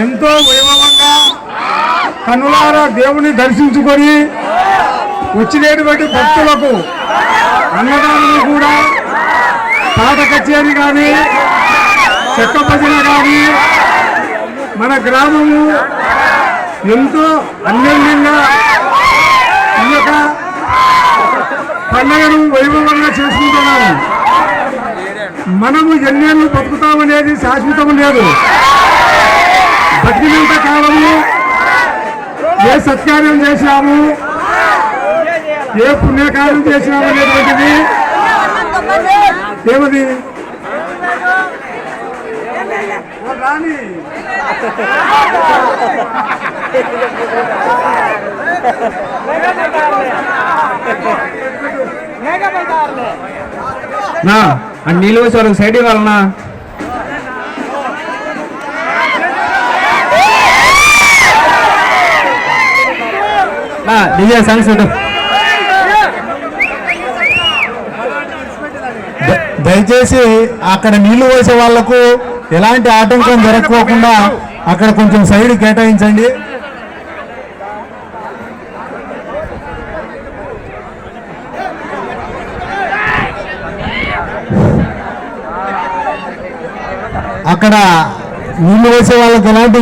ఎంతో వైభవంగా కనులారా దేవుని దర్శించుకొని వచ్చినటువంటి భక్తులకు అన్నదానం కూడా పాట కచేరి కానీ చెక్క భజన కానీ మన గ్రామము ఎంతో అన్యోన్యంగా ఈ యొక్క పండుగను వైభవంగా చేసుకుంటున్నాము. మనము ఎన్నేళ్ళు బతుకుతామనేది శాశ్వతం లేదు. బతికినంత కాలము. ఏ సత్కార్యం చేశాము? ఏ పుణ్యకార్యం చేశాము అనేటువంటిది ఏమది? రాణి. నా ఆ నీళ్ళు వచ్చి వాళ్ళకి సైడ్ ఇవ్వాలన్నా. డిజే సాంగ్స్ దయచేసి అక్కడ నీళ్ళు పోసే వాళ్ళకు ఎలాంటి ఆటంకం జరగకోకుండా అక్కడ కొంచెం సైడ్ కేటాయించండి. అక్కడ నీళ్ళు వేసే వాళ్ళకి ఎలాంటి